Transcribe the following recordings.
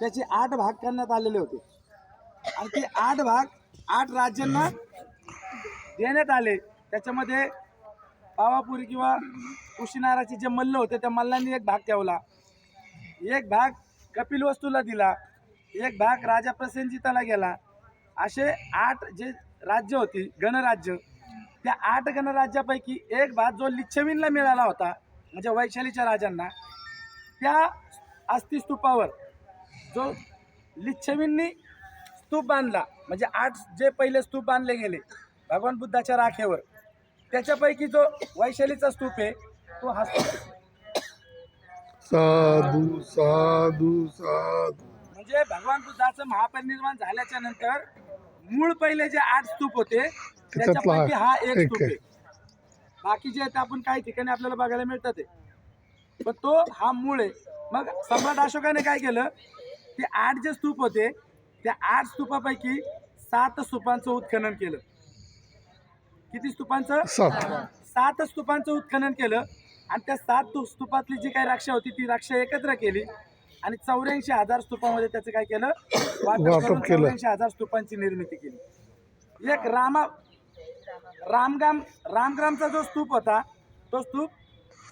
त्याचे आठ भाग करण्यात आलेले होते. आणि ते आठ भाग आठ राज्यांना देण्यात आले. त्याच्यामध्ये पावापुरी किंवा कुशीनाराचे जे मल्ल होते त्या मल्लांनी एक भाग ठेवला. एक भाग कपिल वस्तूला दिला. एक भाग राजा प्रसेनजिताला गेला. असे आठ जे राज्य होती गणराज्य त्या आठ गणराज्यापैकी एक भाग जो लिच्छवींना मिळाला होता म्हणजे वैशालीच्या राजांना त्या अस्थिस्तूपावर जो लिच्छवींनी स्तूप बांधला म्हणजे आठ जे पहिले स्तूप बांधले गेले भगवान बुद्धाच्या राखेवर त्याच्यापैकी जो वैशालीचा स्तूप आहे तो हा. साधू साधू साधू म्हणजे भगवान बुद्धाचं महापरिनिर्वाण झाल्याच्यानंतर मूळ पहिले जे आठ स्तूप होते त्याच्यापैकी हा एक स्तूप आहे. बाकी जे आहेत आपण काही ठिकाणी आपल्याला बघायला मिळतात. पण तो हा मूळ आहे मग सम्राट अशोकाने काय केलं ते आठ जे स्तूप होते त्या आठ स्तूपापैकी सात स्तूपांचं उत्खनन केलं. किती स्तूपांचं? सात. सात स्तूपांचं उत्खनन केलं आणि त्या सात स्तूपातली जी काही रक्षा होती ती रक्षा एकत्र केली आणि चौऱ्याऐंशी हजार स्तूपामध्ये त्याचं काय केलं? वाटप केलं. चौऱ्याऐंशी हजार स्तूपांची निर्मिती केली. एक रामा रामगाम रामग्रामचा जो स्तूप होता तो स्तूप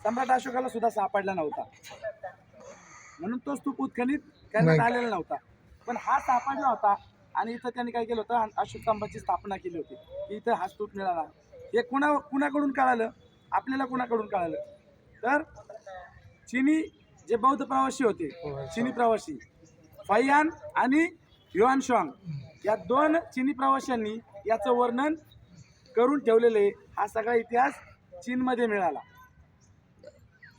सम्राट अशोकाला सुद्धा सापडला नव्हता. म्हणून तो स्तूप उत्खनित करण्यात. आलेला नव्हता. पण हा सापडला होता आणि इथं त्यांनी काय केलं होतं अशोक स्तंभाची स्थापना केली होती की इथं हा स्तूप मिळाला. हे कुणा कुणाकडून कळालं? आपल्याला कुणाकडून कळालं? तर चिनी जे बौद्ध प्रवासी होते चिनी प्रवासी फैयान आणि युआन शॉंग या दोन चिनी प्रवाशांनी याचं वर्णन करून ठेवलेले हा सगळा इतिहास चीनमध्ये मिळाला.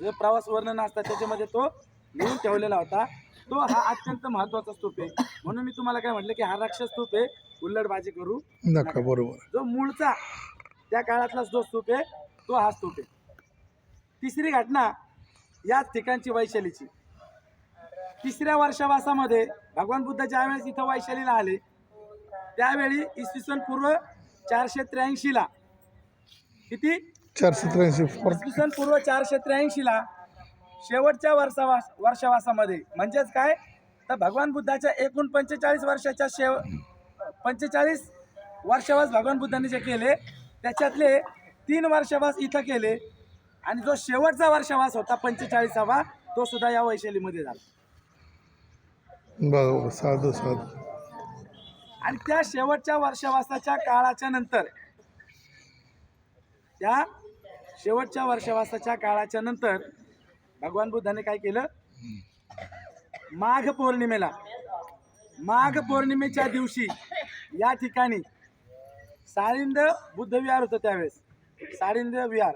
जे प्रवास वर्णन असतात त्याच्यामध्ये तो लिहून ठेवलेला होता. तो हा अत्यंत महत्त्वाचा स्तूप आहे. म्हणून मी तुम्हाला काय म्हटलं की हा राक्षस स्तूप आहे. हुल्लडबाजी करू नका बरोबर. जो मूळचा त्या काळातला जो स्तूप आहे तो हा स्तूप आहे. तिसरी घटना याच ठिकाणची वैशालीची. तिसऱ्या वर्षावासामध्ये भगवान बुद्ध ज्यावेळेस इथं वैशालीला आले त्यावेळी इसवी सन पूर्व चारशे त्र्याऐंशीला किती? चारशे त्र्याऐंशी इसवी सन पूर्व चारशे त्र्याऐंशीला शेवटच्या वर्षावास वर्षावासामध्ये. म्हणजेच काय? तर भगवान बुद्धाच्या एकूण पंचेचाळीस वर्षाच्या शेव पंचेचाळीस वर्षावास भगवान बुद्धांनी जे केले त्याच्यातले तीन वर्षावास इथं केले. आणि जो शेवटचा वर्षावास होता पंचेचाळीसावा तो सुद्धा या वैशालीमध्ये झाला. बरोबर साधू साधू. आणि त्या शेवटच्या वर्षावासाच्या काळाच्या नंतर त्या शेवटच्या वर्षावासाच्या काळाच्या नंतर भगवान बुद्धाने काय केलं? माघ पौर्णिमेला माघ पौर्णिमेच्या दिवशी या ठिकाणी सारिंद बुद्ध विहार होतं त्यावेळेस. सारिंद विहार.